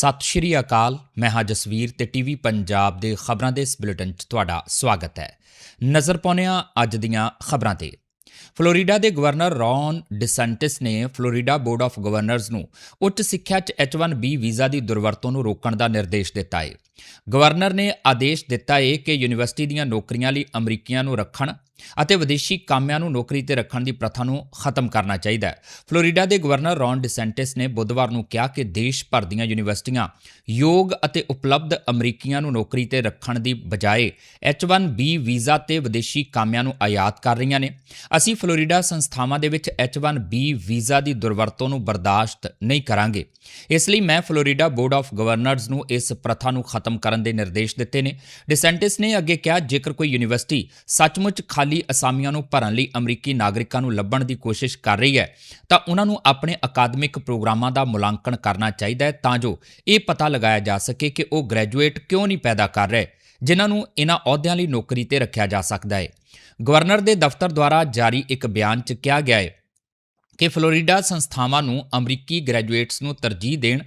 ਸਤਿ ਸ਼੍ਰੀ ਅਕਾਲ, ਮੈਂ ਹਾਂ ਜਸਵੀਰ ਤੇ ਟੀਵੀ ਪੰਜਾਬ ਦੇ ਖਬਰਾਂ ਦੇ ਇਸ ਬੁਲੇਟਿਨ 'ਚ ਤੁਹਾਡਾ ਸਵਾਗਤ ਹੈ। ਨਜ਼ਰ ਪਾਉਂਦੇ ਹਾਂ ਅੱਜ ਦੀਆਂ ਖਬਰਾਂ ਤੇ। ਫਲੋਰੀਡਾ ਦੇ ਗਵਰਨਰ ਰੌਨ ਡਿਸੈਂਟਿਸ ਨੇ ਫਲੋਰੀਡਾ ਬੋਰਡ ਆਫ ਗਵਰਨਰਜ਼ ਨੂੰ ਉੱਚ ਸਿੱਖਿਆ 'ਚ H1B ਵੀਜ਼ਾ ਦੀ ਦੁਰਵਰਤੋਂ ਨੂੰ ਰੋਕਣ ਦਾ ਨਿਰਦੇਸ਼ ਦਿੱਤਾ ਹੈ ਗਵਰਨਰ ਨੇ ਆਦੇਸ਼ ਦਿੱਤਾ ਹੈ ਕਿ ਯੂਨੀਵਰਸਿਟੀ ਦੀਆਂ ਨੌਕਰੀਆਂ ਲਈ ਅਮਰੀਕੀਆਂ ਨੂੰ ਰੱਖਣ ਅਤੇ ਵਿਦੇਸ਼ੀ ਕਾਮਿਆਂ ਨੂੰ ਨੌਕਰੀ ਤੇ ਰੱਖਣ ਦੀ ਪ੍ਰਥਾ ਨੂੰ ਖਤਮ ਕਰਨਾ ਚਾਹੀਦਾ ਹੈ। ਫਲੋਰੀਡਾ ਦੇ ਗਵਰਨਰ ਰੌਨ ਡਿਸੈਂਟਿਸ ਨੇ ਬੁੱਧਵਾਰ ਨੂੰ ਕਿਹਾ ਕਿ ਦੇਸ਼ ਭਰ ਦੀਆਂ ਯੂਨੀਵਰਸਿਟੀਆਂ ਯੋਗ ਅਤੇ ਉਪਲਬਧ ਅਮਰੀਕੀਆਂ ਨੂੰ ਨੌਕਰੀ ਤੇ ਰੱਖਣ ਦੀ ਬਜਾਏ H1B ਵੀਜ਼ਾ ਤੇ ਵਿਦੇਸ਼ੀ ਕਾਮਿਆਂ ਨੂੰ ਆਯਾਤ ਕਰ ਰਹੀਆਂ ਨੇ। ਅਸੀਂ ਫਲੋਰੀਡਾ ਸੰਸਥਾਵਾਂ ਦੇ ਵਿੱਚ H1B ਵੀਜ਼ਾ ਦੀ ਦੁਰਵਰਤੋਂ ਨੂੰ ਬਰਦਾਸ਼ਤ ਨਹੀਂ ਕਰਾਂਗੇ। ਇਸ ਲਈ ਮੈਂ ਫਲੋਰੀਡਾ ਬੋਰਡ ਆਫ ਗਵਰਨਰਜ਼ ਨੂੰ ਇਸ ਪ੍ਰਥਾ ਨੂੰ ਖਤਮ ਕਰਨ ਦੇ ਨਿਰਦੇਸ਼ ਦਿੱਤੇ ਨੇ। ਡਿਸੈਂਟਿਸ ਨੇ ਅੱਗੇ ਕਿਹਾ, ਜੇਕਰ ਕੋਈ ਯੂਨੀਵਰਸਿਟੀ ਸੱਚਮੁੱਚ ਖਾਲੀ ਅਸਾਮੀਆਂ ਨੂੰ ਭਰਨ ਲਈ ਅਮਰੀਕੀ ਨਾਗਰਿਕਾਂ ਨੂੰ ਲੱਭਣ ਦੀ ਕੋਸ਼ਿਸ਼ ਕਰ ਰਹੀ ਹੈ, ਤਾਂ ਉਹਨਾਂ ਨੂੰ ਆਪਣੇ ਅਕਾਦਮਿਕ ਪ੍ਰੋਗਰਾਮਾਂ ਦਾ ਮੁਲਾਂਕਣ ਕਰਨਾ ਚਾਹੀਦਾ ਹੈ ਤਾਂ ਜੋ ਇਹ ਪਤਾ ਲਗਾਇਆ ਜਾ ਸਕੇ ਕਿ ਉਹ ਗ੍ਰੈਜੂਏਟ ਕਿਉਂ ਨਹੀਂ ਪੈਦਾ ਕਰ ਰਹੇ, ਜਿਨ੍ਹਾਂ ਨੂੰ ਇਹਨਾਂ ਅਹੁਦਿਆਂ ਲਈ ਨੌਕਰੀ ਤੇ ਰੱਖਿਆ ਜਾ ਸਕਦਾ ਹੈ। ਗਵਰਨਰ ਦੇ ਦਫ਼ਤਰ ਦੁਆਰਾ ਜਾਰੀ ਇੱਕ ਬਿਆਨ 'ਚ ਕਿਹਾ ਗਿਆ ਹੈ ਕਿ ਫਲੋਰੀਡਾ ਸੰਸਥਾਵਾਂ ਨੂੰ ਅਮਰੀਕੀ ਗ੍ਰੈਜੂਏਟਸ ਨੂੰ ਤਰਜੀਹ ਦੇਣ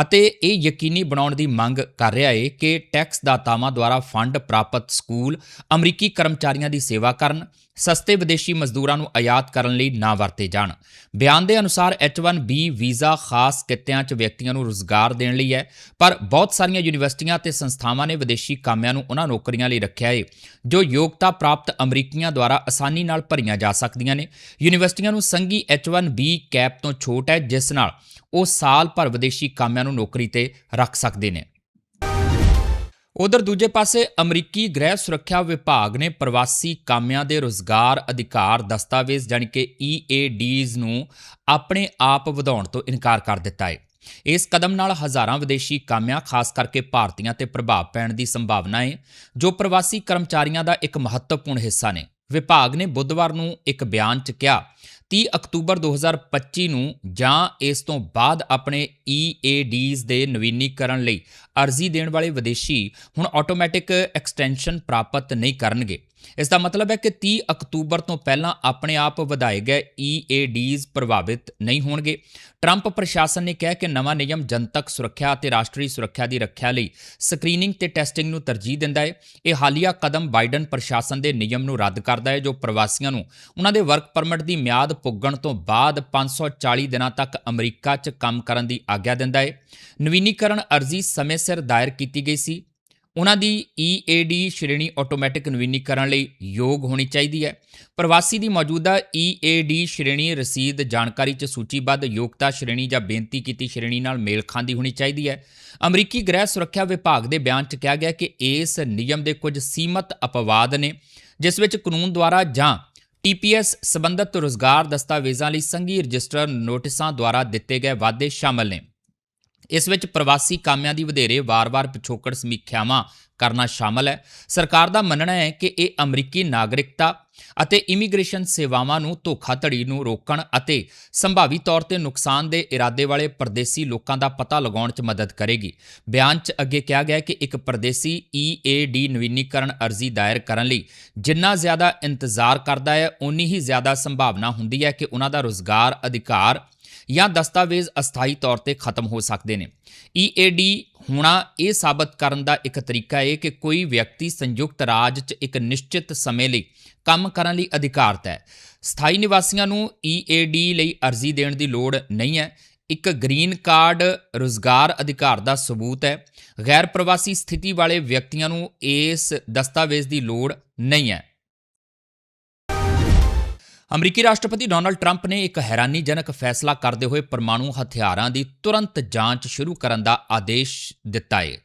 ਅਤੇ ਇਹ ਯਕੀਨੀ ਬਣਾਉਣ ਦੀ ਮੰਗ ਕਰ ਰਿਹਾ ਹੈ ਕਿ ਟੈਕਸ ਦਾਤਾਵਾਂ ਦੁਆਰਾ ਫੰਡ ਪ੍ਰਾਪਤ ਸਕੂਲ ਅਮਰੀਕੀ ਕਰਮਚਾਰੀਆਂ ਦੀ ਸੇਵਾ ਕਰਨ, ਸਸਤੇ ਵਿਦੇਸ਼ੀ ਮਜ਼ਦੂਰਾਂ ਨੂੰ ਆਯਾਤ ਕਰਨ ਲਈ ਨਾ ਵਰਤੇ ਜਾਣ। ਬਿਆਨ ਦੇ ਅਨੁਸਾਰ H1B ਵੀਜ਼ਾ ਖਾਸ ਕਿੱਤਿਆਂ 'ਚ ਵਿਅਕਤੀਆਂ ਨੂੰ ਰੋਜ਼ਗਾਰ ਦੇਣ ਲਈ ਹੈ, ਪਰ ਬਹੁਤ ਸਾਰੀਆਂ ਯੂਨੀਵਰਸਿਟੀਆਂ ਤੇ ਸੰਸਥਾਵਾਂ ਨੇ ਵਿਦੇਸ਼ੀ ਕਾਮਿਆਂ ਨੂੰ ਉਹਨਾਂ ਨੌਕਰੀਆਂ ਲਈ ਰੱਖਿਆ ਹੈ ਜੋ ਯੋਗਤਾ ਪ੍ਰਾਪਤ ਅਮਰੀਕੀਆਂ ਦੁਆਰਾ ਆਸਾਨੀ ਨਾਲ ਭਰੀਆਂ ਜਾ ਸਕਦੀਆਂ ਨੇ। ਯੂਨੀਵਰਸਿਟੀਆਂ ਨੂੰ ਸੰਘੀ H1B ਕੈਪ ਤੋਂ ਛੋਟ ਹੈ, ਜਿਸ ਨਾਲ ਉਹ ਸਾਲ ਭਰ ਵਿਦੇਸ਼ੀ ਕਾਮਿਆਂ ਨੂੰ ਨੌਕਰੀ ਤੇ ਰੱਖ ਸਕਦੇ ਨੇ। ਉਧਰ ਦੂਜੇ ਪਾਸੇ ਅਮਰੀਕੀ ਗ੍ਰਹਿ ਸੁਰੱਖਿਆ ਵਿਭਾਗ ਨੇ ਪ੍ਰਵਾਸੀ ਕਾਮਿਆਂ ਦੇ ਰੋਜ਼ਗਾਰ ਅਧਿਕਾਰ ਦਸਤਾਵੇਜ਼ ਜਾਣੀ ਕਿ EADs ਨੂੰ ਆਪਣੇ ਆਪ ਵਧਾਉਣ ਤੋਂ ਇਨਕਾਰ ਕਰ ਦਿੱਤਾ ਹੈ ਇਸ ਕਦਮ ਨਾਲ ਹਜ਼ਾਰਾਂ ਵਿਦੇਸ਼ੀ ਕਾਮਿਆਂ, ਖਾਸ ਕਰਕੇ ਭਾਰਤੀਆਂ ਤੇ ਪ੍ਰਭਾਵ ਪੈਣ ਦੀ ਸੰਭਾਵਨਾ ਹੈ ਜੋ ਪ੍ਰਵਾਸੀ ਕਰਮਚਾਰੀਆਂ ਦਾ ਇੱਕ ਮਹੱਤਵਪੂਰਨ ਹਿੱਸਾ ਨੇ। ਵਿਭਾਗ ਨੇ ਬੁੱਧਵਾਰ ਨੂੰ ਇੱਕ ਬਿਆਨ 'ਚ ਕਿਹਾ 30 ਅਕਤੂਬਰ 2025 ਨੂੰ ਜਾਂ ਇਸ ਤੋਂ ਬਾਅਦ ਆਪਣੇ EADs ਦੇ ਨਵੀਨੀਕਰਨ ਲਈ ਅਰਜ਼ੀ ਦੇਣ ਵਾਲੇ ਵਿਦੇਸ਼ੀ ਹੁਣ ਆਟੋਮੈਟਿਕ ਐਕਸਟੈਂਸ਼ਨ ਪ੍ਰਾਪਤ ਨਹੀਂ ਕਰਨਗੇ। ਇਸ ਦਾ ਮਤਲਬ ਹੈ ਕਿ 30 ਅਕਤੂਬਰ ਤੋਂ ਪਹਿਲਾਂ ਆਪਣੇ ਆਪ ਵਧਾਏ ਗਏ EADs ਪ੍ਰਭਾਵਿਤ ਨਹੀਂ ਹੋਣਗੇ। ਟਰੰਪ ਪ੍ਰਸ਼ਾਸਨ ਨੇ ਕਿਹਾ ਕਿ ਨਵਾਂ ਨਿਯਮ ਜਨਤਕ ਸੁਰੱਖਿਆ ਅਤੇ ਰਾਸ਼ਟਰੀ ਸੁਰੱਖਿਆ ਦੀ ਰੱਖਿਆ ਲਈ ਸਕਰੀਨਿੰਗ ਤੇ ਟੈਸਟਿੰਗ ਨੂੰ ਤਰਜੀਹ ਦਿੰਦਾ ਹੈ। ਇਹ ਹਾਲੀਆ ਕਦਮ ਬਾਈਡਨ ਪ੍ਰਸ਼ਾਸਨ ਦੇ ਨਿਯਮ ਨੂੰ ਰੱਦ ਕਰਦਾ ਹੈ, ਜੋ ਪ੍ਰਵਾਸੀਆਂ ਨੂੰ ਉਹਨਾਂ ਦੇ ਵਰਕ ਪਰਮਿਟ ਦੀ ਮਿਆਦ ਪੁੱਗਣ ਤੋਂ ਬਾਅਦ 540 ਦਿਨਾਂ ਤੱਕ ਅਮਰੀਕਾ 'ਚ ਕੰਮ ਕਰਨ ਦੀ ਆਗਿਆ ਦਿੰਦਾ ਹੈ। ਨਵੀਨੀਕਰਨ ਅਰਜ਼ੀ ਸਮੇਂ ਸਿਰ ਦਾਇਰ ਕੀਤੀ ਗਈ ਸੀ। ਉਹਨਾਂ ਦੀ EAD ਸ਼੍ਰੇਣੀ ਆਟੋਮੈਟਿਕ ਨਵੀਨੀਕਰਨ ਲਈ ਯੋਗ ਹੋਣੀ ਚਾਹੀਦੀ ਹੈ। ਪ੍ਰਵਾਸੀ ਦੀ ਮੌਜੂਦਾ EAD ਸ਼੍ਰੇਣੀ ਰਸੀਦ ਜਾਣਕਾਰੀ 'ਚ ਸੂਚੀਬੱਧ ਯੋਗਤਾ ਸ਼੍ਰੇਣੀ ਜਾਂ ਬੇਨਤੀ ਕੀਤੀ ਸ਼੍ਰੇਣੀ ਨਾਲ ਮੇਲ ਖਾਂਦੀ ਹੋਣੀ ਚਾਹੀਦੀ ਹੈ। ਅਮਰੀਕੀ ਗ੍ਰਹਿ ਸੁਰੱਖਿਆ ਵਿਭਾਗ ਦੇ ਬਿਆਨ 'ਚ ਕਿਹਾ ਗਿਆ ਕਿ ਇਸ ਨਿਯਮ ਦੇ ਕੁਝ ਸੀਮਤ ਅਪਵਾਦ ਨੇ, ਜਿਸ ਵਿੱਚ ਕਾਨੂੰਨ ਦੁਆਰਾ ਜਾਂ TPS ਸਬੰਧਤ ਰੋਜ਼ਗਾਰ ਦਸਤਾਵੇਜ਼ਾਂ ਲਈ ਸੰਘੀ ਰਜਿਸਟਰ ਨੋਟਿਸਾਂ ਦੁਆਰਾ ਦਿੱਤੇ ਗਏ ਵਾਅਦੇ ਸ਼ਾਮਲ ਨੇ। ਇਸ ਵਿੱਚ ਪ੍ਰਵਾਸੀ ਕਾਮਿਆਂ ਦੀ ਵਧੇਰੇ ਵਾਰ-ਵਾਰ ਪਿਛੋਕੜ ਸਮੀਖਿਆਵਾਂ ਕਰਨਾ ਸ਼ਾਮਲ ਹੈ। ਸਰਕਾਰ ਦਾ ਮੰਨਣਾ ਹੈ ਕਿ ਇਹ ਅਮਰੀਕੀ ਨਾਗਰਿਕਤਾ ਅਤੇ ਇਮੀਗ੍ਰੇਸ਼ਨ ਸੇਵਾਵਾਂ ਨੂੰ ਧੋਖਾਧੜੀ ਨੂੰ ਰੋਕਣ ਅਤੇ ਸੰਭਾਵੀ ਤੌਰ ਤੇ ਨੁਕਸਾਨ ਦੇ ਇਰਾਦੇ ਵਾਲੇ ਪਰਦੇਸੀ ਲੋਕਾਂ ਦਾ ਪਤਾ ਲਗਾਉਣ 'ਚ ਮਦਦ ਕਰੇਗੀ। ਬਿਆਨ 'ਚ ਅੱਗੇ ਕਿਹਾ ਗਿਆ ਕਿ ਇੱਕ ਪਰਦੇਸੀ EAD ਨਵੀਨੀਕਰਨ ਅਰਜ਼ੀ ਦਾਇਰ ਕਰਨ ਲਈ ਜਿੰਨਾ ਜ਼ਿਆਦਾ ਇੰਤਜ਼ਾਰ ਕਰਦਾ ਹੈ ਉਨੀ ਹੀ ਜ਼ਿਆਦਾ ਸੰਭਾਵਨਾ ਹੁੰਦੀ ਹੈ ਕਿ ਉਹਨਾਂ ਦਾ ਰੋਜ਼ਗਾਰ, ਅਧਿਕਾਰ ਜਾਂ ਦਸਤਾਵੇਜ਼ ਅਸਥਾਈ ਤੌਰ ਤੇ ਖਤਮ ਹੋ ਸਕਦੇ ਨੇ। EAD ਹੋਣਾ ਇਹ ਸਾਬਤ ਕਰਨ ਦਾ ਇੱਕ ਤਰੀਕਾ ਹੈ ਕਿ ਕੋਈ ਵਿਅਕਤੀ ਸੰਯੁਕਤ ਰਾਜ 'ਚ ਇੱਕ ਨਿਸ਼ਚਿਤ ਸਮੇਂ ਲਈ ਕੰਮ ਕਰਨ ਲਈ ਅਧਿਕਾਰਤ ਹੈ। ਸਥਾਈ ਨਿਵਾਸੀਆਂ ਨੂੰ EAD ਲਈ ਅਰਜ਼ੀ ਦੇਣ ਦੀ ਲੋੜ ਨਹੀਂ ਹੈ। ਇੱਕ ਗ੍ਰੀਨ ਕਾਰਡ ਰੋਜ਼ਗਾਰ ਅਧਿਕਾਰ ਦਾ ਸਬੂਤ ਹੈ। ਗੈਰ ਪ੍ਰਵਾਸੀ ਸਥਿਤੀ ਵਾਲੇ ਵਿਅਕਤੀਆਂ ਨੂੰ ਇਸ ਦਸਤਾਵੇਜ਼ ਦੀ ਲੋੜ ਨਹੀਂ ਹੈ। ਅਮਰੀਕੀ ਰਾਸ਼ਟਰਪਤੀ ਡੋਨਲਡ ਟਰੰਪ ਨੇ ਇੱਕ ਹੈਰਾਨੀਜਨਕ ਫੈਸਲਾ ਕਰਦੇ ਹੋਏ ਪਰਮਾਣੂ ਹਥਿਆਰਾਂ ਦੀ ਤੁਰੰਤ ਜਾਂਚ ਸ਼ੁਰੂ ਕਰਨ ਦਾ ਆਦੇਸ਼ ਦਿੱਤਾ ਹੈ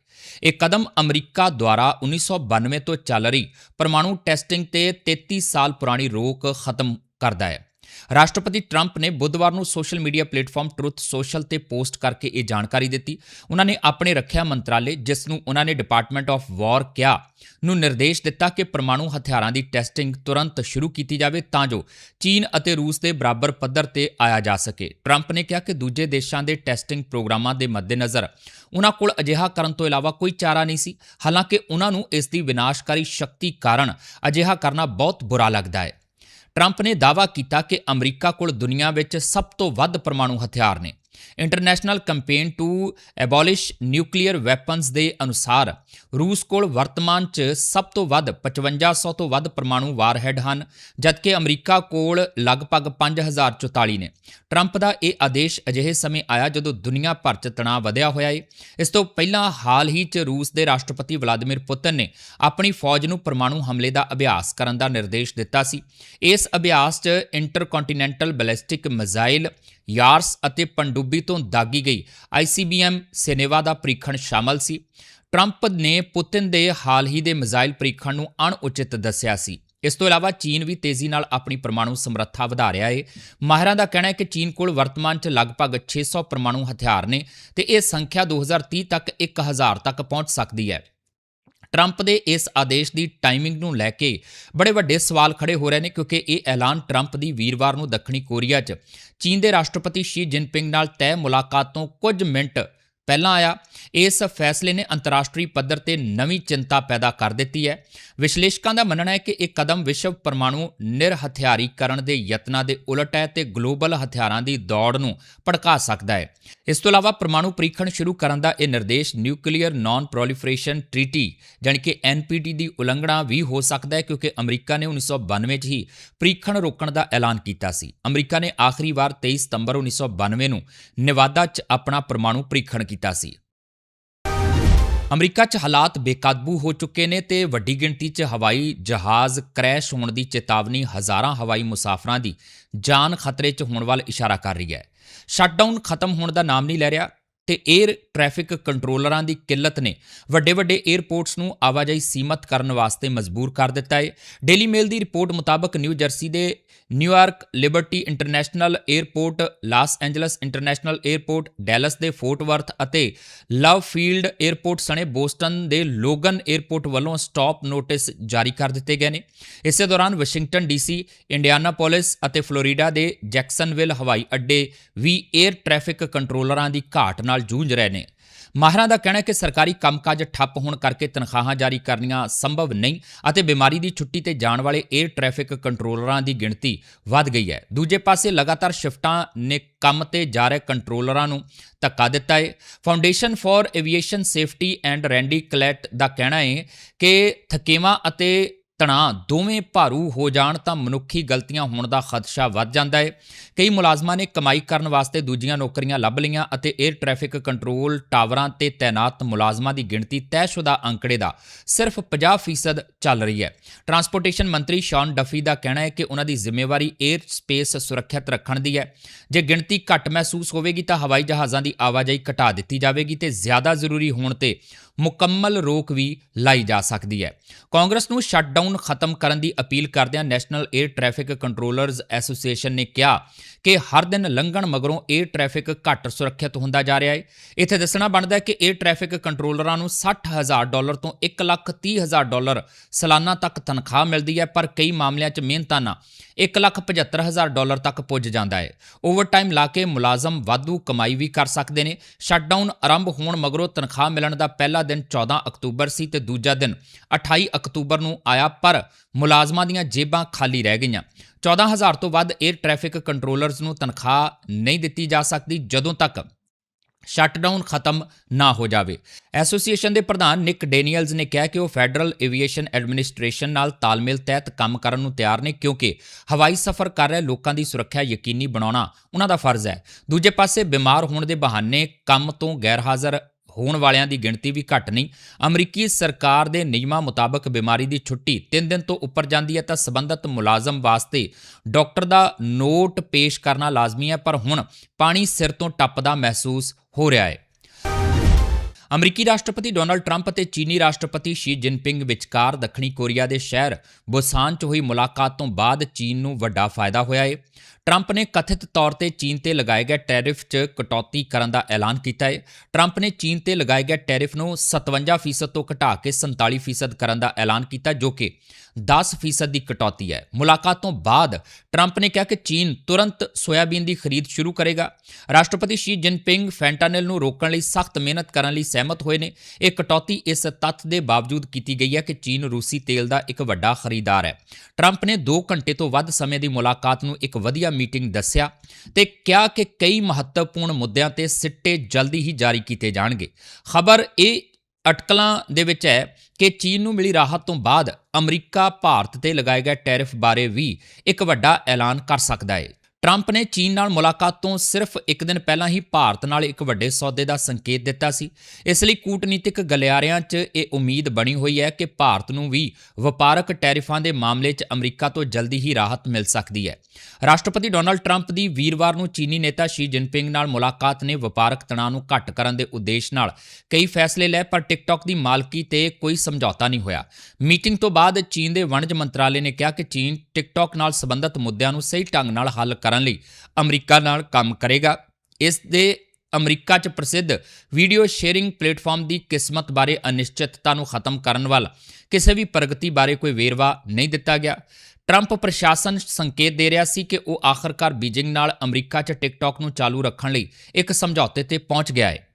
ਇਹ ਕਦਮ ਅਮਰੀਕਾ ਦੁਆਰਾ 1992 ਤੋਂ ਚੱਲ ਰਹੀ ਪਰਮਾਣੂ ਟੈਸਟਿੰਗ ਤੇ 33 ਸਾਲ ਪੁਰਾਣੀ ਰੋਕ ਖਤਮ ਕਰਦਾ ਹੈ ਰਾਸ਼ਟਰਪਤੀ ਟਰੰਪ ਨੇ ਬੁੱਧਵਾਰ ਨੂੰ social media platform truth social ਤੇ ਪੋਸਟ ਕਰਕੇ ਇਹ ਜਾਣਕਾਰੀ ਦਿੱਤੀ। ਉਹਨਾਂ ਨੇ ਆਪਣੇ ਰੱਖਿਆ ਮੰਤਰਾਲੇ, ਜਿਸ ਨੂੰ ਉਹਨਾਂ ਨੇ ਡਿਪਾਰਟਮੈਂਟ ਆਫ ਵਾਰ ਕਿਹਾ, ਨੂੰ ਨਿਰਦੇਸ਼ ਦਿੱਤਾ ਕਿ ਪਰਮਾਣੂ ਹਥਿਆਰਾਂ ਦੀ ਟੈਸਟਿੰਗ ਤੁਰੰਤ ਸ਼ੁਰੂ ਕੀਤੀ ਜਾਵੇ ਤਾਂ ਜੋ ਚੀਨ ਅਤੇ ਰੂਸ ਦੇ ਬਰਾਬਰ ਪੱਧਰ ਤੇ ਆਇਆ ਜਾ ਸਕੇ। ਟਰੰਪ ਨੇ ਕਿਹਾ ਕਿ ਦੂਜੇ ਦੇਸ਼ਾਂ ਦੇ ਟੈਸਟਿੰਗ ਪ੍ਰੋਗਰਾਮਾਂ ਦੇ ਮੱਦੇਨਜ਼ਰ ਉਹਨਾਂ ਕੋਲ ਅਜਿਹਾ ਕਰਨ ਤੋਂ ਇਲਾਵਾ ਕੋਈ ਚਾਰਾ ਨਹੀਂ ਸੀ। ਹਾਲਾਂਕਿ ਉਹਨਾਂ ਨੂੰ ਇਸ ਦੀ ਵਿਨਾਸ਼ਕਾਰੀ ਸ਼ਕਤੀ ਕਾਰਨ ਅਜਿਹਾ ਕਰਨਾ ਬਹੁਤ ਬੁਰਾ ਲੱਗਦਾ ਹੈ। ਟਰੰਪ ਨੇ ਦਾਅਵਾ ਕੀਤਾ ਕਿ ਅਮਰੀਕਾ ਕੋਲ ਦੁਨੀਆ ਵਿੱਚ ਸਭ ਤੋਂ ਵੱਧ ਪਰਮਾਣੂ ਹਥਿਆਰ ਨੇ। International campaign to abolish nuclear weapons ਦੇ ਅਨੁਸਾਰ ਰੂਸ ਕੋਲ ਵਰਤਮਾਨ 'ਚ ਸਭ ਤੋਂ ਵੱਧ 5500 ਤੋਂ ਵੱਧ ਪਰਮਾਣੂ ਵਾਰਹੈਡ ਹਨ, ਜਦਕਿ ਅਮਰੀਕਾ ਕੋਲ ਲਗਭਗ 5044 ਨੇ। ਟਰੰਪ ਦਾ ਇਹ ਆਦੇਸ਼ ਅਜਿਹੇ ਸਮੇਂ ਆਇਆ ਜਦੋਂ ਦੁਨੀਆ ਭਰ 'ਚ ਤਣਾਅ ਵਧਿਆ ਹੋਇਆ ਏ। ਇਸ ਤੋਂ ਪਹਿਲਾਂ ਹਾਲ ਹੀ 'ਚ ਰੂਸ ਦੇ ਰਾਸ਼ਟਰਪਤੀ ਵਲਾਦੀਮਿਰ ਪੁਤਿਨ ਨੇ ਆਪਣੀ ਫੌਜ ਨੂੰ ਪਰਮਾਣੂ ਹਮਲੇ ਦਾ ਅਭਿਆਸ ਕਰਨ ਦਾ ਨਿਰਦੇਸ਼ ਦਿੱਤਾ ਸੀ। ਇਸ ਅਭਿਆਸ 'ਚ ਇੰਟਰਕੰਟੀਨੈਂਟਲ ਬੈਲਿਸਟਿਕ ਮਿਜ਼ਾਈਲ ਯਾਰਸ ਅਤੇ ਪਣਡੁੱਬੀ ਤੋਂ ਦਾਗੀ ਗਈ। ICBM ਸਿਨੇਵਾ ਦਾ ਪ੍ਰੀਖਣ ਸ਼ਾਮਲ ਸੀ। ਟਰੰਪ ਨੇ ਪੁਤਿਨ ਦੇ ਹਾਲ ਹੀ ਦੇ ਮਿਜ਼ਾਈਲ ਪ੍ਰੀਖਣ ਨੂੰ ਅਣਉਚਿਤ ਦੱਸਿਆ ਸੀ। ਇਸ ਤੋਂ ਇਲਾਵਾ ਚੀਨ ਵੀ ਤੇਜ਼ੀ ਨਾਲ ਆਪਣੀ ਪਰਮਾਣੂ ਸਮਰੱਥਾ ਵਧਾ ਰਿਹਾ ਹੈ ਮਾਹਿਰਾਂ ਦਾ ਕਹਿਣਾ ਹੈ ਕਿ ਚੀਨ ਕੋਲ ਵਰਤਮਾਨ 'ਚ ਲਗਭਗ 600 ਪਰਮਾਣੂ ਹਥਿਆਰ ਨੇ ਤੇ ਇਹ ਸੰਖਿਆ 2030 ਤੱਕ 1000 ਤੱਕ ਪਹੁੰਚ ਸਕਦੀ ਹੈ। ਟਰੰਪ ਦੇ ਇਸ ਆਦੇਸ਼ ਦੀ ਟਾਈਮਿੰਗ ਨੂੰ ਲੈ ਕੇ ਬੜੇ ਵੱਡੇ ਸਵਾਲ ਖੜੇ ਹੋ ਰਹੇ ਨੇ ਕਿਉਂਕਿ ਇਹ ਐਲਾਨ ਟਰੰਪ ਦੀ ਵੀਰਵਾਰ ਨੂੰ ਦੱਖਣੀ ਕੋਰੀਆ 'ਚ। ਚੀਨ ਦੇ ਰਾਸ਼ਟਰਪਤੀ ਸ਼ੀ ਜਿਨਪਿੰਗ ਨਾਲ ਤੈਅ ਮੁਲਾਕਾਤ ਤੋਂ ਕੁਝ ਮਿੰਟ ਪਹਿਲਾਂ ਆਇਆ, ਇਸ ਫੈਸਲੇ ਨੇ ਅੰਤਰਰਾਸ਼ਟਰੀ ਪੱਧਰ ਤੇ ਨਵੀਂ ਚਿੰਤਾ ਪੈਦਾ ਕਰ ਦਿੱਤੀ ਹੈ। ਵਿਸ਼ਲੇਸ਼ਕਾਂ ਦਾ ਮੰਨਣਾ ਹੈ ਕਿ ਇਹ ਕਦਮ ਵਿਸ਼ਵ ਪਰਮਾਣੂ ਨਿਰਹਥਿਆਰੀਕਰਨ ਦੇ ਯਤਨਾਂ ਦੇ ਉਲਟ ਹੈ ਤੇ ਗਲੋਬਲ ਹਥਿਆਰਾਂ ਦੀ ਦੌੜ ਨੂੰ ਭੜਕਾ ਸਕਦਾ ਹੈ। ਇਸ ਤੋਂ ਇਲਾਵਾ ਪਰਮਾਣੂ ਪ੍ਰੀਖਣ ਸ਼ੁਰੂ ਕਰਨ ਦਾ ਇਹ ਨਿਰਦੇਸ਼ ਨਿਊਕਲੀਅਰ ਨਾਨ ਪ੍ਰੋਲੀਫਰੇਸ਼ਨ ਟ੍ਰੀਟੀ ਜਾਣੀ ਕਿ NPT ਦੀ ਉਲੰਘਣਾ ਵੀ ਹੋ ਸਕਦਾ ਹੈ ਕਿਉਂਕਿ ਅਮਰੀਕਾ ਨੇ 1992 'ਚ ਹੀ ਪ੍ਰੀਖਣ ਰੋਕਣ ਦਾ ਐਲਾਨ ਕੀਤਾ ਸੀ। ਅਮਰੀਕਾ ਨੇ ਆਖਰੀ ਵਾਰ 23 ਸਤੰਬਰ 1992 ਨੂੰ ਨਿਵਾਦਾ 'ਚ ਆਪਣਾ ਪਰਮਾਣੂ ਪ੍ਰੀਖਣ ਕੀਤਾ। ਸੀ। ਅਮਰੀਕਾ 'ਚ ਹਾਲਾਤ ਬੇਕਾਬੂ ਹੋ ਚੁੱਕੇ ਨੇ ਤੇ ਵੱਡੀ ਗਿਣਤੀ 'ਚ ਹਵਾਈ ਜਹਾਜ਼ ਕ੍ਰੈਸ਼ ਹੋਣ ਦੀ ਚੇਤਾਵਨੀ ਹਜ਼ਾਰਾਂ ਹਵਾਈ ਮੁਸਾਫਰਾਂ ਦੀ ਜਾਨ ਖਤਰੇ 'ਚ ਹੋਣ ਵੱਲ ਇਸ਼ਾਰਾ ਕਰ ਰਹੀ ਹੈ। ਸ਼ਟਡਾਊਨ ਖਤਮ ਹੋਣ ਦਾ ਨਾਮ ਨਹੀਂ ਲੈ ਰਿਹਾ ਤੇ 에ਅਰ ਟ੍ਰੈਫਿਕ ਕੰਟਰੋਲਰਾਂ ਦੀ ਕਿੱਲਤ ਨੇ ਵੱਡੇ ਵੱਡੇ 에ਅਰਪੋਰਟਸ ਨੂੰ ਆਵਾਜਾਈ ਸੀਮਤ ਕਰਨ ਵਾਸਤੇ ਮਜਬੂਰ ਕਰ ਦਿੱਤਾ ਹੈ। ਡੇਲੀ ਮੇਲ ਦੀ ਰਿਪੋਰਟ ਮੁਤਾਬਕ ਨਿਊ ਜਰਸੀ ਦੇ New York Liberty International Airport Los Angeles International Airport Dallas ਦੇ ਫੋਰਟ ਵਰਥ ਅਤੇ ਲਵ ਫੀਲਡ 에ਅਰਪੋਰਟ ਸਣੇ ਬੋਸਟਨ ਦੇ ਲੋਗਨ 에ਅਰਪੋਰਟ ਵੱਲੋਂ ਸਟਾਪ ਨੋਟਿਸ ਜਾਰੀ ਕਰ ਦਿੱਤੇ ਗਏ ਨੇ। ਇਸੇ ਦੌਰਾਨ ਵਾਸ਼ਿੰਗਟਨ ਡੀਸੀ ਇੰਡੀਆਨਾਪੋਲਿਸ ਅਤੇ ਫਲੋਰੀਡਾ ਦੇ ਜੈਕਸਨਵਿਲ ਹਵਾਈ ਅੱਡੇ ਵੀ 에ਅਰ ਟ੍ਰੈਫਿਕ ਕੰਟਰੋਲਰਾਂ ਦੀ ਘਾਟ ਨਾਲ ਜੂਝ ਰਹੇ ਨੇ। ਮਾਹਰਾਂ ਦਾ ਕਹਿਣਾ ਹੈ ਕਿ ਸਰਕਾਰੀ ਕੰਮਕਾਜ ਠੱਪ ਹੋਣ ਕਰਕੇ ਤਨਖਾਹਾਂ ਜਾਰੀ ਕਰਨੀਆਂ ਸੰਭਵ ਨਹੀਂ ਅਤੇ ਬਿਮਾਰੀ ਦੀ ਛੁੱਟੀ ਤੇ ਜਾਣ ਵਾਲੇ 에ਅਰ ਟ੍ਰੈਫਿਕ ਕੰਟਰੋਲਰਾਂ ਦੀ ਗਿਣਤੀ ਵੱਧ ਗਈ ਹੈ। ਦੂਜੇ ਪਾਸੇ ਲਗਾਤਾਰ ਸ਼ਿਫਟਾਂ ਨੇ ਕੰਮ ਤੇ ਜਾ ਰਹੇ ਕੰਟਰੋਲਰਾਂ ਨੂੰ ਧੱਕਾ ਦਿੱਤਾ ਹੈ। Foundation for Aviation Safety and Randy Klatt ਦਾ ਕਹਿਣਾ ਹੈ ਕਿ ਥਕੇਵਾਂ ਅਤੇ ਤਣਾਅ ਦੋਵੇਂ ਭਾਰੂ ਹੋ ਜਾਣ ਤਾਂ ਮਨੁੱਖੀ ਗਲਤੀਆਂ ਹੋਣ ਦਾ ਖਦਸ਼ਾ ਵੱਧ ਜਾਂਦਾ ਹੈ ਕਈ ਮੁਲਾਜ਼ਮਾਂ ਨੇ ਕਮਾਈ ਕਰਨ ਵਾਸਤੇ ਦੂਜੀਆਂ ਨੌਕਰੀਆਂ ਲੱਭ ਲਈਆਂ ਅਤੇ 에ਅਰ ਟ੍ਰੈਫਿਕ ਕੰਟਰੋਲ ਟਾਵਰਾਂ ਤੇ ਤਾਇਨਾਤ ਮੁਲਾਜ਼ਮਾਂ ਦੀ ਗਿਣਤੀ ਤੈਅਸ਼ੁਦਾ ਅੰਕੜੇ ਦਾ ਸਿਰਫ 50% ਚੱਲ ਰਹੀ ਹੈ ਟਰਾਂਸਪੋਰਟੇਸ਼ਨ ਮੰਤਰੀ ਸ਼ੌਨ ਡਫੀ ਦਾ ਕਹਿਣਾ ਹੈ ਕਿ ਉਹਨਾਂ ਦੀ ਜ਼ਿੰਮੇਵਾਰੀ 에ਅਰ ਸਪੇਸ ਸੁਰੱਖਿਅਤ ਰੱਖਣ ਦੀ ਹੈ ਜੇ ਗਿਣਤੀ ਘੱਟ ਮਹਿਸੂਸ ਹੋਵੇਗੀ ਤਾਂ ਹਵਾਈ ਜਹਾਜ਼ਾਂ ਦੀ ਆਵਾਜਾਈ ਘਟਾ ਦਿੱਤੀ ਜਾਵੇਗੀ ਤੇ ਜ਼ਿਆਦਾ ਜ਼ਰੂਰੀ ਹੋਣ ਤੇ ਮੁਕੰਮਲ ਰੋਕ ਵੀ ਲਾਈ ਜਾ ਸਕਦੀ ਹੈ। ਕਾਂਗਰਸ ਨੂੰ ਸ਼ਟਡਾਊਨ ਖਤਮ ਕਰਨ ਦੀ ਅਪੀਲ ਕਰਦਿਆਂ National Air Traffic Controllers Association ਨੇ ਕਿਹਾ ਕਿ ਹਰ ਦਿਨ ਲੰਘਣ ਮਗਰੋਂ 에ਅਰ ਟ੍ਰੈਫਿਕ ਘੱਟ ਸੁਰੱਖਿਅਤ ਹੁੰਦਾ ਜਾ ਰਿਹਾ ਹੈ। ਇੱਥੇ ਦੱਸਣਾ ਬਣਦਾ ਹੈ ਕਿ 에ਅਰ ਟ੍ਰੈਫਿਕ ਕੰਟਰੋਲਰਾਂ ਨੂੰ 60000 ਡਾਲਰ ਤੋਂ 130000 ਡਾਲਰ ਸਾਲਾਨਾ ਤੱਕ ਤਨਖਾਹ ਮਿਲਦੀ ਹੈ, ਪਰ ਕਈ ਮਾਮਲਿਆਂ 'ਚ ਮਿਹਨਤਾਂ ਨਾਲ 175000 ਡਾਲਰ ਤੱਕ ਪੁੱਜ ਜਾਂਦਾ ਹੈ। ਓਵਰਟਾਈਮ ਲਾ ਕੇ ਮੁਲਾਜ਼ਮ ਵਾਧੂ ਕਮਾਈ ਵੀ ਕਰ ਸਕਦੇ ਨੇ। ਸ਼ਟਡਾਊਨ ਆਰੰਭ ਹੋਣ ਮਗਰੋਂ ਤਨਖਾਹ ਮਿਲਣ ਦਾ ਪਹਿਲਾ ਦਿਨ 14 ਅਕਤੂਬਰ ਸੀ ਤੇ ਦੂਜਾ ਦਿਨ 28 ਅਕਤੂਬਰ ਨੂੰ ਆਇਆ, ਪਰ ਮੁਲਾਜ਼ਮਾਂ ਦੀਆਂ ਜੇਬਾਂ ਖਾਲੀ ਰਹਿ ਗਈਆਂ। 14000 ਤੋਂ ਵੱਧ 에ਅਰ ਟ੍ਰੈਫਿਕ ਕੰਟਰੋਲਰਸ ਨੂੰ ਤਨਖਾਹ ਨਹੀਂ ਦਿੱਤੀ ਜਾ ਸਕਦੀ, ਜਦੋਂ ਤੱਕ ਸ਼ਟਡਾਊਨ ਖਤਮ ਨਾ ਹੋ ਜਾਵੇ। ਐਸੋਸੀਏਸ਼ਨ ਦੇ ਪ੍ਰਧਾਨ ਨਿਕ ਡੈਨੀਅਲਸ ਨੇ ਕਿਹਾ ਕਿ ਉਹ ਫੈਡਰਲ ਐਵੀਏਸ਼ਨ ਐਡਮਿਨਿਸਟ੍ਰੇਸ਼ਨ ਨਾਲ ਤਾਲਮੇਲ ਤਹਿਤ ਕੰਮ ਕਰਨ ਨੂੰ ਤਿਆਰ ਨੇ, ਕਿਉਂਕਿ ਹਵਾਈ ਸਫ਼ਰ ਕਰ ਰਹੇ ਲੋਕਾਂ ਦੀ ਸੁਰੱਖਿਆ ਯਕੀਨੀ ਬਣਾਉਣਾ ਉਹਨਾਂ ਦਾ ਫਰਜ਼ ਹੈ। ਦੂਜੇ ਪਾਸੇ ਬਿਮਾਰ ਹੋਣ ਦੇ ਬਹਾਨੇ ਕੰਮ ਤੋਂ ਗੈਰ ਹਾਜ਼ਰ ਹੋਣ ਵਾਲਿਆਂ ਦੀ ਗਿਣਤੀ ਵੀ ਘੱਟ ਨਹੀਂ। ਅਮਰੀਕੀ ਸਰਕਾਰ ਦੇ ਨਿਯਮਾਂ ਮੁਤਾਬਕ ਬਿਮਾਰੀ ਦੀ ਛੁੱਟੀ 3 ਦਿਨ ਤੋਂ ਉੱਪਰ ਜਾਂਦੀ ਹੈ ਤਾਂ ਸਬੰਧਤ ਮੁਲਾਜ਼ਮ ਵਾਸਤੇ ਡਾਕਟਰ ਦਾ ਨੋਟ ਪੇਸ਼ ਕਰਨਾ ਲਾਜ਼ਮੀ ਹੈ, ਪਰ ਹੁਣ ਪਾਣੀ ਸਿਰ ਤੋਂ ਟੱਪਦਾ ਮਹਿਸੂਸ ਹੋ ਰਿਹਾ ਹੈ। ਅਮਰੀਕੀ ਰਾਸ਼ਟਰਪਤੀ ਡੋਨਾਲਡ ਟਰੰਪ ਅਤੇ ਚੀਨੀ ਰਾਸ਼ਟਰਪਤੀ ਸ਼ੀ ਜਿਨਪਿੰਗ ਵਿਚਕਾਰ ਦੱਖਣੀ ਕੋਰੀਆ ਦੇ ਸ਼ਹਿਰ ਬੁਸਾਨ 'ਚ ਹੋਈ ਮੁਲਾਕਾਤ ਤੋਂ ਬਾਅਦ ਚੀਨ ਨੂੰ ਵੱਡਾ ਫਾਇਦਾ ਹੋਇਆ ਏ। ਟਰੰਪ ਨੇ ਕਥਿਤ ਤੌਰ ਤੇ ਚੀਨ ਤੇ ਲਗਾਏ ਗਏ ਟੈਰਿਫ 'ਚ ਕਟੌਤੀ ਕਰਨ ਦਾ ਐਲਾਨ ਕੀਤਾ ਹੈ ਟਰੰਪ ਨੇ ਚੀਨ ਤੇ ਲਗਾਏ ਗਏ ਟੈਰਿਫ ਨੂੰ 57% ਤੋਂ ਘਟਾ ਕੇ 47% ਕਰਨ ਦਾ ਐਲਾਨ ਕੀਤਾ, ਜੋ ਕਿ 10% ਦੀ ਕਟੌਤੀ ਹੈ। ਮੁਲਾਕਾਤ ਤੋਂ ਬਾਅਦ ਟਰੰਪ ਨੇ ਕਿਹਾ ਕਿ ਚੀਨ ਤੁਰੰਤ ਸੋਇਆਬੀਨ ਦੀ ਖਰੀਦ ਸ਼ੁਰੂ ਕਰੇਗਾ। ਰਾਸ਼ਟਰਪਤੀ ਸ਼ੀ ਜਿਨਪਿੰਗ ਫੈਂਟਾਨਿਲ ਨੂੰ ਰੋਕਣ ਲਈ ਸਖਤ ਮਿਹਨਤ ਕਰਨ ਲਈ ਸਹਿਮਤ ਹੋਏ ਨੇ। ਇਹ ਕਟੌਤੀ ਇਸ ਤੱਥ ਦੇ ਬਾਵਜੂਦ ਕੀਤੀ ਗਈ ਹੈ ਕਿ ਚੀਨ ਰੂਸੀ ਤੇਲ ਦਾ ਇੱਕ ਵੱਡਾ ਖਰੀਦਦਾਰ ਹੈ। ਟਰੰਪ ਨੇ 2 ਘੰਟੇ ਤੋਂ ਵੱਧ ਸਮੇਂ ਦੀ ਮੁਲਾਕਾਤ ਨੂੰ ਇੱਕ ਵਧੀਆ ਮੀਟਿੰਗ ਦੱਸਿਆ ਤੇ ਕਿਹਾ ਕਿ ਕਈ ਮਹੱਤਵਪੂਰਨ ਮੁੱਦਿਆਂ ਤੇ ਸਿੱਟੇ ਜਲਦੀ ਹੀ ਜਾਰੀ ਕੀਤੇ ਜਾਣਗੇ। ਖਬਰ ਇਹ ਅਟਕਲਾਂ ਦੇ ਵਿੱਚ ਹੈ ਕਿ ਚੀਨ ਨੂੰ ਮਿਲੀ ਰਾਹਤ ਤੋਂ ਬਾਅਦ ਅਮਰੀਕਾ ਭਾਰਤ ਤੇ ਲਗਾਏ ਗਏ ਟੈਰਿਫ ਬਾਰੇ ਵੀ ਇੱਕ ਵੱਡਾ ਐਲਾਨ ਕਰ ਸਕਦਾ ਹੈ ਟਰੰਪ ਨੇ ਚੀਨ ਨਾਲ ਮੁਲਾਕਾਤ ਤੋਂ ਸਿਰਫ ਇੱਕ ਦਿਨ ਪਹਿਲਾਂ ਹੀ ਭਾਰਤ ਨਾਲ ਇੱਕ ਵੱਡੇ ਸੌਦੇ ਦਾ ਸੰਕੇਤ ਦਿੱਤਾ ਸੀ। ਇਸ ਲਈ ਕੂਟਨੀਤਿਕ ਗਲਿਆਰਿਆਂ 'ਚ ਇਹ ਉਮੀਦ ਬਣੀ ਹੋਈ ਹੈ ਕਿ ਭਾਰਤ ਨੂੰ ਵੀ ਵਪਾਰਕ ਟੈਰਿਫਾਂ ਦੇ ਮਾਮਲੇ 'ਚ ਅਮਰੀਕਾ ਤੋਂ ਜਲਦੀ ਹੀ ਰਾਹਤ ਮਿਲ ਸਕਦੀ ਹੈ। ਰਾਸ਼ਟਰਪਤੀ ਡੋਨਾਲਡ ਟਰੰਪ ਦੀ ਵੀਰਵਾਰ ਨੂੰ ਚੀਨੀ ਨੇਤਾ ਸ਼ੀ ਜਿਨਪਿੰਗ ਨਾਲ ਮੁਲਾਕਾਤ ਨੇ ਵਪਾਰਕ ਤਣਾਅ ਨੂੰ ਘੱਟ ਕਰਨ ਦੇ ਉਦੇਸ਼ ਨਾਲ ਕਈ ਫੈਸਲੇ ਲਏ, ਪਰ ਟਿਕਟੌਕ ਦੀ ਮਾਲਕੀ ਤੇ ਕੋਈ ਸਮਝੌਤਾ ਨਹੀਂ ਹੋਇਆ। ਮੀਟਿੰਗ ਤੋਂ ਬਾਅਦ ਚੀਨ ਦੇ ਵਣਜ ਮੰਤਰਾਲੇ ਨੇ ਕਿਹਾ ਕਿ ਚੀਨ ਟਿਕਟੌਕ ਨਾਲ ਸੰਬੰਧਿਤ ਮੁੱਦਿਆਂ ਨੂੰ ਸਹੀ ਢੰਗ ਨਾਲ ਹੱਲ ਕਰਨ ਲਈ ਅਮਰੀਕਾ ਨਾਲ ਕੰਮ ਕਰੇਗਾ। ਇਸ ਦੇ ਅਮਰੀਕਾ 'ਚ ਪ੍ਰਸਿੱਧ ਵੀਡੀਓ ਸ਼ੇਅਰਿੰਗ ਪਲੇਟਫਾਰਮ ਦੀ ਕਿਸਮਤ ਬਾਰੇ ਅਨਿਸ਼ਚਿਤਤਾ ਨੂੰ ਖਤਮ ਕਰਨ ਵੱਲ ਕਿਸੇ ਵੀ ਪ੍ਰਗਤੀ ਬਾਰੇ ਕੋਈ ਵੇਰਵਾ ਨਹੀਂ ਦਿੱਤਾ ਗਿਆ। ਟਰੰਪ ਪ੍ਰਸ਼ਾਸਨ ਸੰਕੇਤ ਦੇ ਰਿਹਾ ਸੀ ਕਿ ਉਹ ਆਖਰਕਾਰ ਬੀਜਿੰਗ ਨਾਲ ਅਮਰੀਕਾ 'ਚ ਟਿਕਟੌਕ ਨੂੰ ਚਾਲੂ ਰੱਖਣ ਲਈ ਇੱਕ ਸਮਝੌਤੇ ਤੇ ਪਹੁੰਚ ਗਿਆ ਹੈ।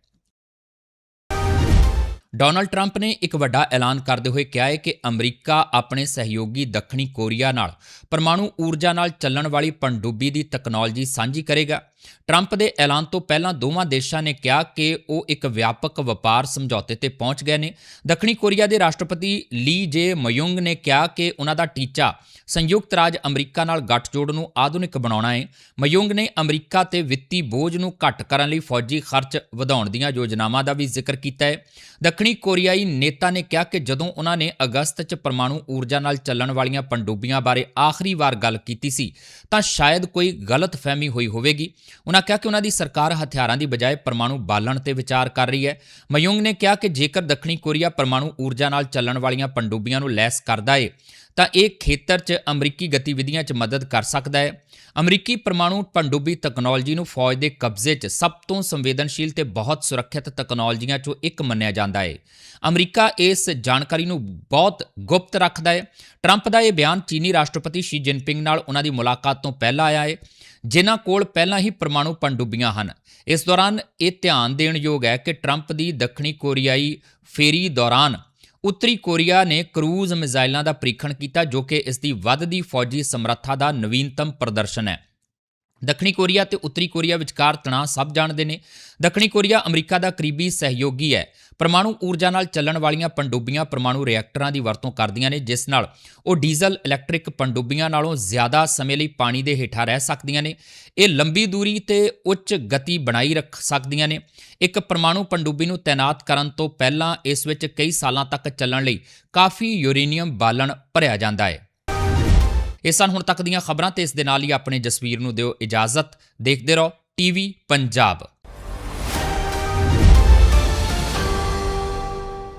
ਡੋਨਲਡ ਟਰੰਪ ਨੇ ਇੱਕ ਵੱਡਾ ਐਲਾਨ ਕਰਦੇ ਹੋਏ ਕਿਹਾ ਹੈ ਕਿ ਅਮਰੀਕਾ ਆਪਣੇ ਸਹਿਯੋਗੀ ਦੱਖਣੀ ਕੋਰੀਆ ਨਾਲ ਪਰਮਾਣੂ ਊਰਜਾ ਨਾਲ ਚੱਲਣ ਵਾਲੀ ਪਣਡੁੱਬੀ ਦੀ ਤਕਨਾਲੋਜੀ ਸਾਂਝੀ ਕਰੇਗਾ। ਟਰੰਪ ਦੇ ਐਲਾਨ ਤੋਂ ਪਹਿਲਾਂ ਦੋਵਾਂ ਦੇਸ਼ਾਂ ਨੇ ਕਿਹਾ ਕਿ ਉਹ ਇੱਕ ਵਿਆਪਕ ਵਪਾਰ ਸਮਝੌਤੇ ਤੇ ਪਹੁੰਚ ਗਏ ਨੇ। ਦੱਖਣੀ ਕੋਰੀਆ ਦੇ ਰਾਸ਼ਟਰਪਤੀ ਲੀ ਜੇ ਮਯੁੰਗ ਨੇ ਕਿਹਾ ਕਿ ਉਹਨਾਂ ਦਾ ਟੀਚਾ ਸੰਯੁਕਤ ਰਾਜ ਅਮਰੀਕਾ ਨਾਲ ਗੱਠਜੋੜ ਨੂੰ ਆਧੁਨਿਕ ਬਣਾਉਣਾ ਹੈ ਮਯੁੰਗ ਨੇ ਅਮਰੀਕਾ ਤੇ ਵਿੱਤੀ ਬੋਝ ਨੂੰ ਘੱਟ ਕਰਨ ਲਈ ਫੌਜੀ ਖਰਚ ਵਧਾਉਣ ਦੀਆਂ ਯੋਜਨਾਵਾਂ ਦਾ ਵੀ ਜ਼ਿਕਰ ਕੀਤਾ ਹੈ ਦੱਖਣੀ ਕੋਰੀਆਈ ਨੇਤਾ ਨੇ ਕਿਹਾ ਕਿ ਜਦੋਂ ਉਹਨਾਂ ਨੇ ਅਗਸਤ 'ਚ ਪਰਮਾਣੂ ਊਰਜਾ ਨਾਲ ਚੱਲਣ ਵਾਲੀਆਂ ਪਣਡੁੱਬੀਆਂ ਬਾਰੇ ਆਖਰੀ ਵਾਰ ਗੱਲ ਕੀਤੀ ਸੀ, ਤਾਂ ਸ਼ਾਇਦ ਕੋਈ ਗਲਤਫਹਿਮੀ ਹੋਈ ਹੋਵੇਗੀ। ਉਹਨਾਂ ਕਿਹਾ ਕਿ ਉਹਨਾਂ ਦੀ ਸਰਕਾਰ ਹਥਿਆਰਾਂ ਦੀ ਬਜਾਏ ਪਰਮਾਣੂ ਬਾਲਣ ਤੇ ਵਿਚਾਰ ਕਰ ਰਹੀ ਹੈ। ਮਯੂੰਗ ਨੇ ਕਿਹਾ ਕਿ ਜੇਕਰ ਦੱਖਣੀ ਕੋਰੀਆ ਪਰਮਾਣੂ ਊਰਜਾ ਨਾਲ ਚੱਲਣ ਵਾਲੀਆਂ ਪਣਡੁੱਬੀਆਂ ਨੂੰ ਲੈਸ ਕਰਦਾ ਏ, ਤਾਂ ਇਹ ਖੇਤਰ 'ਚ ਅਮਰੀਕੀ ਗਤੀਵਿਧੀਆਂ 'ਚ ਮਦਦ ਕਰ ਸਕਦਾ ਹੈ ਅਮਰੀਕੀ ਪਰਮਾਣੂ ਪਣਡੁੱਬੀ ਤਕਨਾਲੋਜੀ ਨੂੰ ਫੌਜ ਦੇ ਕਬਜ਼ੇ 'ਚ ਸਭ ਤੋਂ ਸੰਵੇਦਨਸ਼ੀਲ ਤੇ ਬਹੁਤ ਸੁਰੱਖਿਅਤ ਤਕਨਾਲੋਜੀਆਂ 'ਚੋਂ ਇੱਕ ਮੰਨਿਆ ਜਾਂਦਾ ਹੈ ਅਮਰੀਕਾ ਇਸ ਜਾਣਕਾਰੀ ਨੂੰ ਬਹੁਤ ਗੁਪਤ ਰੱਖਦਾ ਹੈ ਟਰੰਪ ਦਾ ਇਹ ਬਿਆਨ ਚੀਨੀ ਰਾਸ਼ਟਰਪਤੀ ਸ਼ੀ ਜਿਨਪਿੰਗ ਨਾਲ ਉਹਨਾਂ ਦੀ ਮੁਲਾਕਾਤ ਤੋਂ ਪਹਿਲਾਂ ਆਇਆ ਹੈ ਜਿਨ੍ਹਾਂ ਕੋਲ ਪਹਿਲਾਂ ਹੀ ਪਰਮਾਣੂ ਪਣਡੁੱਬੀਆਂ ਹਨ। ਇਸ ਦੌਰਾਨ ਇਹ ਧਿਆਨ ਦੇਣ ਯੋਗ ਹੈ ਕਿ ਟਰੰਪ ਦੀ ਦੱਖਣੀ ਕੋਰੀਆਈ ਫੇਰੀ ਦੌਰਾਨ ਉੱਤਰੀ ਕੋਰੀਆ ਨੇ ਕਰੂਜ਼ ਮਿਜ਼ਾਈਲਾਂ ਦਾ ਪ੍ਰੀਖਣ ਕੀਤਾ, ਜੋ ਕਿ ਇਸ ਦੀ ਵੱਧਦੀ ਫੌਜੀ ਸਮਰੱਥਾ ਦਾ ਨਵੀਨਤਮ ਪ੍ਰਦਰਸ਼ਨ ਹੈ। ਦੱਖਣੀ ਕੋਰੀਆ ਤੇ ਉੱਤਰੀ ਕੋਰੀਆ ਵਿਚਕਾਰ ਤਣਾਅ ਸਭ ਜਾਣਦੇ ਨੇ। ਦੱਖਣੀ ਕੋਰੀਆ ਅਮਰੀਕਾ ਦਾ ਕਰੀਬੀ ਸਹਿਯੋਗੀ ਹੈ। ਪਰਮਾਣੂ ਊਰਜਾ ਨਾਲ ਚੱਲਣ ਵਾਲੀਆਂ ਪਣਡੁੱਬੀਆਂ ਪਰਮਾਣੂ ਰਿਐਕਟਰਾਂ ਦੀ ਵਰਤੋਂ ਕਰਦੀਆਂ ਨੇ, ਜਿਸ ਨਾਲ ਉਹ ਡੀਜ਼ਲ ਇਲੈਕਟ੍ਰਿਕ ਪਣਡੁੱਬੀਆਂ ਨਾਲੋਂ ਜ਼ਿਆਦਾ ਸਮੇਂ ਲਈ ਪਾਣੀ ਦੇ ਹੇਠਾਂ ਰਹਿ ਸਕਦੀਆਂ ਨੇ। ਇਹ ਲੰਬੀ ਦੂਰੀ ਤੇ ਉੱਚ ਗਤੀ ਬਣਾਈ ਰੱਖ ਸਕਦੀਆਂ ਨੇ। ਇੱਕ ਪਰਮਾਣੂ ਪਣਡੁੱਬੀ ਨੂੰ ਤਾਇਨਾਤ ਕਰਨ ਤੋਂ ਪਹਿਲਾਂ ਇਸ ਵਿੱਚ ਕਈ ਸਾਲਾਂ ਤੱਕ ਚੱਲਣ ਲਈ ਕਾਫੀ ਯੂਰੇਨੀਅਮ ਬਾਲਣ ਭਰਿਆ ਜਾਂਦਾ ਹੈ। ਇਹ ਸਨ ਹੁਣ ਤੱਕ ਦੀਆਂ ਖਬਰਾਂ ਤੇ ਇਸ ਦੇ ਨਾਲ ਹੀ ਆਪਣੇ ਜਸਵੀਰ ਨੂੰ ਦਿਓ ਇਜਾਜ਼ਤ। ਦੇਖਦੇ ਰਹੋ, ਟੀਵੀ ਪੰਜਾਬ।